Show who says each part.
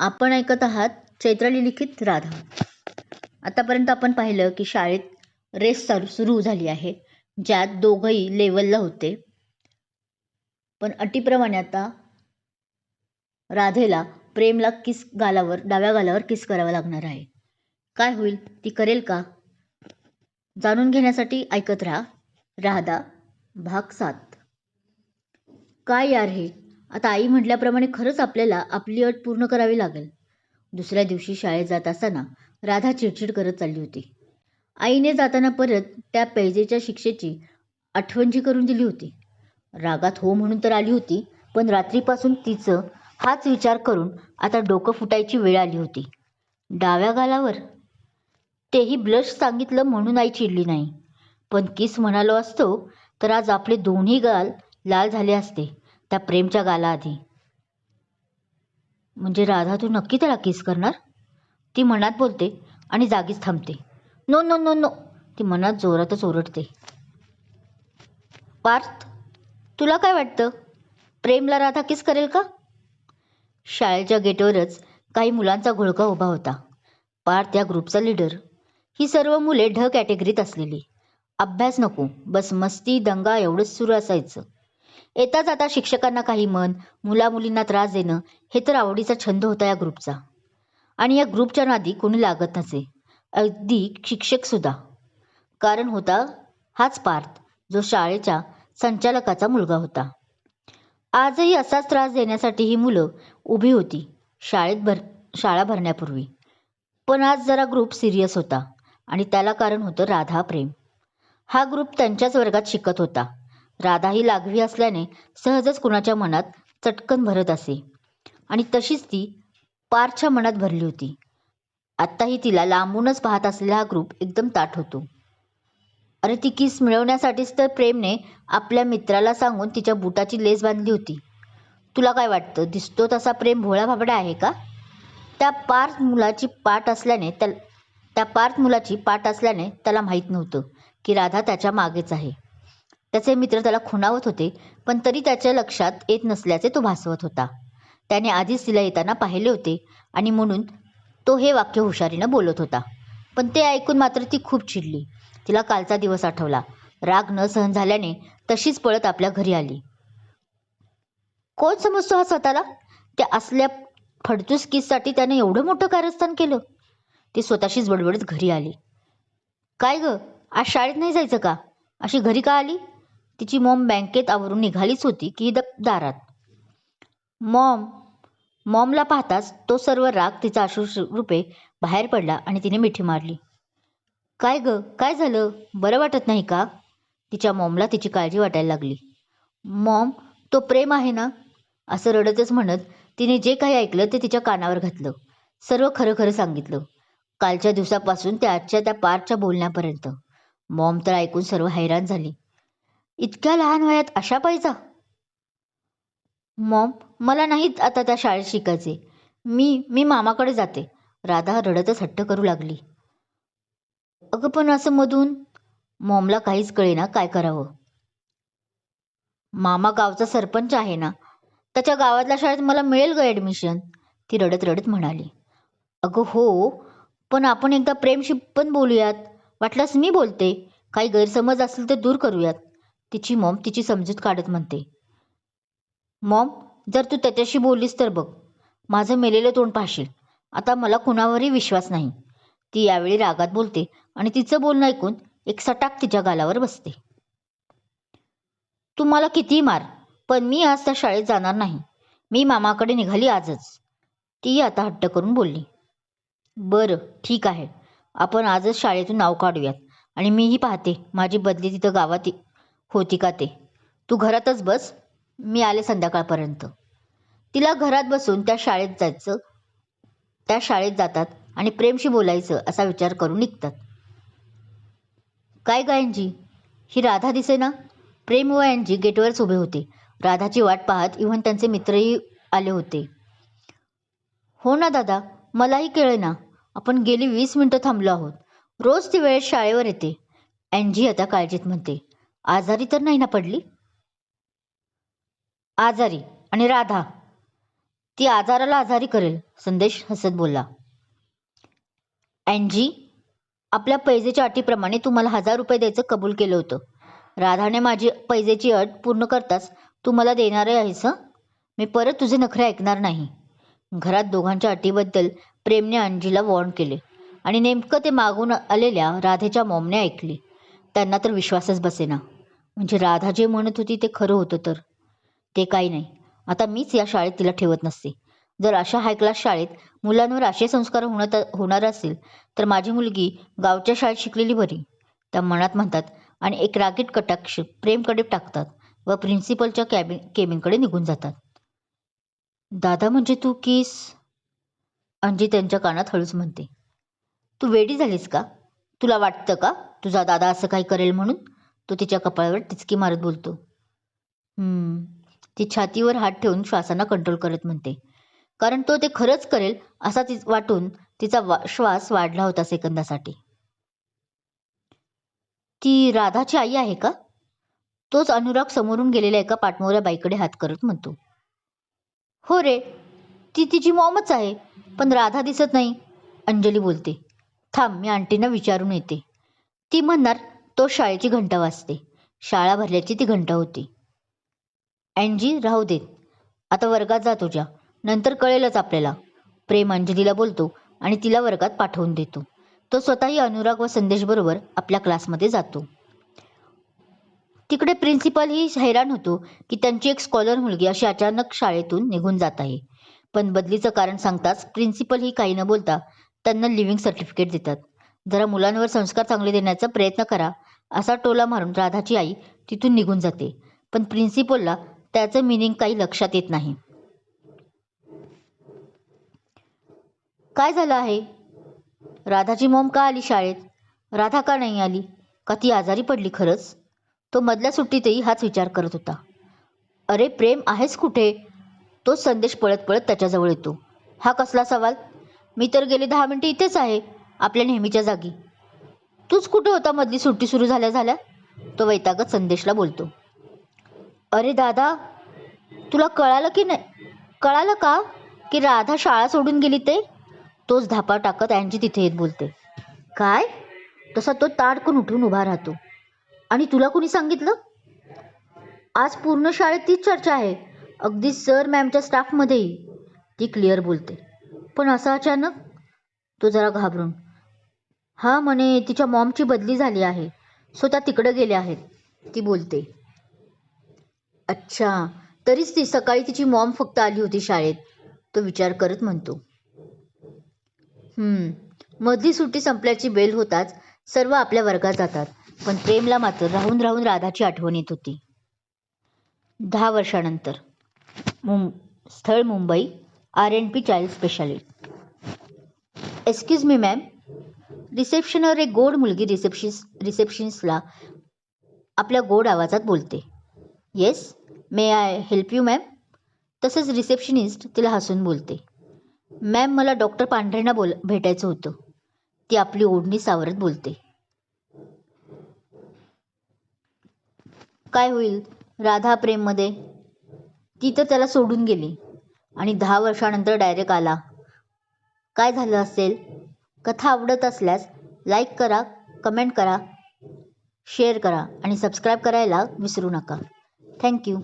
Speaker 1: आपण ऐकत आहात चैत्राली लिखित राधा. आतापर्यंत आपण पाहिलं की शाळेत रेस चालू सुरू झाली आहे. ज्यात दोघंही लेवलला होते. पण अटीप्रमाणे आता राधेला प्रेमला किस गालावर डाव्या गालावर किस करावा लागणार आहे? काय होईल? ती करेल का? जाणून घेण्यासाठी ऐकत राहा. राधा भाग सात. काय यार हे? आता आई म्हटल्याप्रमाणे खरंच आपल्याला आपली अट पूर्ण करावी लागेल. दुसऱ्या दिवशी शाळेत जात असताना राधा चिडचिड करत चालली होती. आईने जाताना परत त्या पैजेच्या शिक्षेची आठवणजी करून दिली होती. रागात हो म्हणून तर आली होती पण रात्रीपासून तिचं हाच विचार करून आता डोकं फुटायची वेळ आली होती. डाव्या गालावर तेही ब्लश सांगितलं म्हणून आई चिडली नाही. पण किस म्हणालो असतो तर आज आपले दोन्ही गाल लाल झाले असते. त्या प्रेमच्या गालाआधी. म्हणजे राधा तू नक्की त्याला किस करणार? ती मनात बोलते आणि जागीच थांबते. नो नो नो नो ती मनात जोरातच ओरडते. पार्थ तुला काय वाटतं? प्रेमला राधा किस करेल का? शाळेच्या गेटवरच काही मुलांचा घोळका उभा होता. पार्थ या ग्रुपचा लीडर ही सर्व मुले ढ कॅटेगरीत असलेली. अभ्यास नको. बस मस्ती दंगा एवढंच सुरू असायचं. येता जाता शिक्षकांना काही मन मुलामुलींना त्रास देणं हे तर आवडीचा छंद होता या ग्रुपचा. आणि या ग्रुपच्या नादी कोणी लागत नसे अगदी शिक्षकसुद्धा कारण होता हाच पार्थ जो शाळेच्या संचालकाचा मुलगा होता. आजही असाच त्रास देण्यासाठी ही मुलं उभी होती शाळेत भर शाळा भरण्यापूर्वी. पण आज जरा ग्रुप सिरियस होता आणि त्याला कारण होतं राधा प्रेम हा ग्रुप त्यांच्याच वर्गात शिकत होता. राधा ही लागवी असल्याने सहजच कुणाच्या मनात चटकन भरत असे. आणि तशीच ती पारच्या मनात भरली होती. आत्ताही तिला लांबूनच पाहत असलेला हा ग्रुप एकदम ताट होतो. अरे ती किस मिळवण्यासाठीच तर प्रेमने आपल्या मित्राला सांगून तिच्या बुटाची लेस बांधली होती. तुला काय वाटतं दिसतो तसा प्रेम भोळा भाबडा आहे का? त्या पार्थ मुलाची पाठ असल्याने त्या त्या पार्थ मुलाची पाठ असल्याने त्याला माहीत नव्हतं की राधा त्याच्या मागेच आहे. त्याचे मित्र त्याला खुणावत होते पण तरी त्याच्या लक्षात येत नसल्याचे तो भासवत होता. त्याने आधीच तिला येताना पाहिले होते आणि म्हणून तो हे वाक्य हुशारीनं बोलत होता. पण ते ऐकून मात्र ती खूप चिडली. तिला कालचा दिवस आठवला. राग न सहन झाल्याने तशीच पळत आपल्या घरी आली. कोण समजतो हा स्वतःला? त्या असल्या फडतूस किससाठी त्याने एवढं मोठं कारस्थान केलं? ती स्वतःशीच बडबडत घरी आली. काय ग? आज शाळेत नाही जायचं का? अशी घरी का आली? तिची मॉम बँकेत आवरून निघालीच होती की द दारात. मॉम मॉमला पाहताच तो सर्व राग तिचा अश्रुरूपे बाहेर पडला आणि तिने मिठी मारली. काय ग? काय झालं? बरं वाटत नाही का? तिच्या मॉमला तिची काळजी वाटायला लागली. मॉम तो प्रेम आहे ना? असं रडतच म्हणत तिने जे काही ऐकलं ते तिच्या कानावर घातलं. सर्व खरं खरं सांगितलं. कालच्या दिवसापासून ते आजच्या त्या पारच्या बोलण्यापर्यंत. मॉम तर ऐकून सर्व हैराण झाली. इतक्या लहान वयात अशा पाहिजा मॉम मला नाहीत आता त्या शाळेत शिकायचे. मी मी मामाकडे जाते. राधा रडतच हट्ट करू लागली. अगं पण असं मधून? मॉमला काहीच कळेना काय करावं. मामा गावचा सरपंच आहे ना? त्याच्या गावातल्या शाळेत मला मिळेल ग ॲडमिशन ती रडत रडत म्हणाली. अगं हो पण आपण एकदा प्रेमशी पण बोलूयात. वाटल्यास मी बोलते. काही गैरसमज असेल तर दूर करूयात. तिची मॉम तिची समजूत काढत म्हणते. मॉम जर तू त्याच्याशी बोललीस तर बघ. माझं मेलेलं तोंड पाहशील. आता मला कुणावरही विश्वास नाही. ती यावेळी रागात बोलते आणि तिचं बोलणं ऐकून एक सटाक तिच्या गालावर बसते. तू मला कितीही मार पण मी आज त्या शाळेत जाणार नाही. मी मामाकडे निघाली आजच. ती आता हट्ट करून बोलली. बरं ठीक आहे. आपण आजच शाळेतून नाव काढूयात आणि मीही पाहते. माझी बदली तिथं गावात होती का ते? तू घरातच बस मी आले संध्याकाळपर्यंत. तिला घरात बसून त्या शाळेत जायचं त्या शाळेत जातात आणि प्रेमशी बोलायचं असा विचार करून निघतात. काय गायनजी ही राधा दिसे ना प्रेम व यांजी गेटवरच उभे होते. राधाची वाट पाहत इव्हन त्यांचे मित्रही आले होते. हो ना दादा मलाही कळे ना आपण गेली वीस मिनटं थांबलो आहोत. रोज ती वेळेत शाळेवर येते. अँजी आता काळजीत म्हणते. आजारी तर नाही ना पडली? आजारी आणि राधा. ती आजाराला आजारी करेल संदेश हसत बोलला. अँजी आपल्या पैजेच्या अटीप्रमाणे तुम्हाला हजार रुपये द्यायचं कबूल केलं होतं. राधाने माझी पैजेची अट पूर्ण करताच तू मला देणार आहेस मी परत तुझे नखरे ऐकणार नाही. घरात दोघांच्या अटीबद्दल प्रेमने अंजीला वॉर्न केले आणि नेमकं ते मागून आलेल्या राधेच्या मॉमने ऐकले. त्यांना तर विश्वासच बसेना. म्हणजे राधा जे म्हणत होती ते खरं होतं तर. ते काही नाही. आता मीच या शाळेत तिला ठेवत नसते. जर अशा हाय क्लास शाळेत मुलांवर असे संस्कार होण्यात होणार असेल तर माझी मुलगी गावच्या शाळेत शिकलेली बरी. त्या मनात म्हणतात आणि एक रागीट कटाक्ष प्रेमकडे टाकतात व प्रिन्सिपलच्या कॅबिन केबिनकडे निघून जातात. दादा म्हणजे तू किस? अंजी त्यांच्या कानात हळूच म्हणते. तू वेडी झालीस का? तुला वाटतं का तुझा दादा असं काही करेल म्हणून? तो तिच्या कपाळावर टिचकी मारत बोलतो. "हम्म." ती छातीवर हात ठेवून श्वासांना कंट्रोल करत म्हणते. कारण तो ते खरंच करेल असा ती वाटून तिचा वा श्वास वाढला होता सेकंदासाठी. ती राधाची आई आहे का? तोच अनुराग समोरून गेलेल्या एका पाठमोऱ्या बाईकडे हात करत म्हणतो. हो रे ती तिची मॉमच आहे पण राधा दिसत नाही अंजली बोलते. थांब मी आंटींना विचारून येते. ती म्हणणार तो शाळेची घंटा वाजते. शाळा भरल्याची ती घंटा होती. अँजी राहू देत आता वर्गात जा तुझ्या. नंतर कळेलच आपल्याला. प्रेम अंजलीला बोलतो आणि तिला वर्गात पाठवून देतो. तो स्वतःही अनुराग व संदेशबरोबर आपल्या क्लासमध्ये जातो. तिकडे प्रिन्सिपलही हैराण होतो की त्यांची एक स्कॉलर मुलगी अशी अचानक शाळेतून निघून जात आहे. पण बदलीचं कारण सांगताच प्रिन्सिपल ही काही न बोलता त्यांना लिव्हिंग सर्टिफिकेट देतात. जरा मुलांवर संस्कार चांगले देण्याचा प्रयत्न करा असा टोला मारून राधाची आई तिथून निघून जाते. पण प्रिन्सिपलला त्याचं मिनिंग काही लक्षात येत नाही. काय झालं आहे? राधाची मोम का आली शाळेत? राधा का नाही आली? का ती आजारी पडली खरंच? तो मधल्या सुट्टीतही हाच विचार करत होता. अरे प्रेम आहेस कुठे? तोच संदेश पळत पळत त्याच्याजवळ येतो. हा कसला सवाल? मी तर गेले दहा मिनिटं इथेच आहे. आपल्या नेहमीच्या जागी. तूच कुठे होता मधली सुट्टी सुरू झाल्या झाल्या? तो वैतागत संदेशला बोलतो. अरे दादा तुला कळालं की नाही? कळालं का की राधा शाळा सोडून गेली ते? तोच धापा टाकत अँजी तिथे येत बोलते. काय? तसा तो ताडकून उठून उभा राहतो? आणि तुला कोणी सांगितलं? आज पूर्ण शाळेत तीच चर्चा आहे. अगदी सर मॅमच्या स्टाफमध्येही. ती क्लिअर बोलते. पण असं अचानक? तो जरा घाबरून. हां म्हणे तिच्या मॉमची बदली झाली आहे. स्वतः तिकडं गेले आहेत. ती बोलते अच्छा तरीच ती सकाळी तिची मॉम फक्त आली होती शाळेत तो विचार करत म्हणतो. हम्म मधली सुट्टी संपल्याची बेल होताच सर्व आपल्या वर्गात जातात पण प्रेमला मात्र राहून राहून राधाची आठवण येत होती. दहा वर्षानंतर मुं स्थळ Mumbai R N P child specialist excuse me ma'am रिसेप्शनवर एक गोड मुलगी रिसेप्शिस रिसेप्शनिस्टला आपल्या गोड आवाजात बोलते. Yes may I help you ma'am तसंच रिसेप्शनिस्ट तिला हसून बोलते. मॅम मला डॉक्टर पांढरेंना बोल भेटायचं होतं. ती आपली ओढणी सावरत बोलते. काय होईल? राधा प्रेममध्ये. ती तर त्याला सोडून गेली. आणि दहा वर्षानंतर डायरेक्ट आला. काय झालं असेल? कथा आवडत असल्यास लाईक करा कमेंट करा शेअर करा आणि सबस्क्राईब करायला विसरू नका. थँक्यू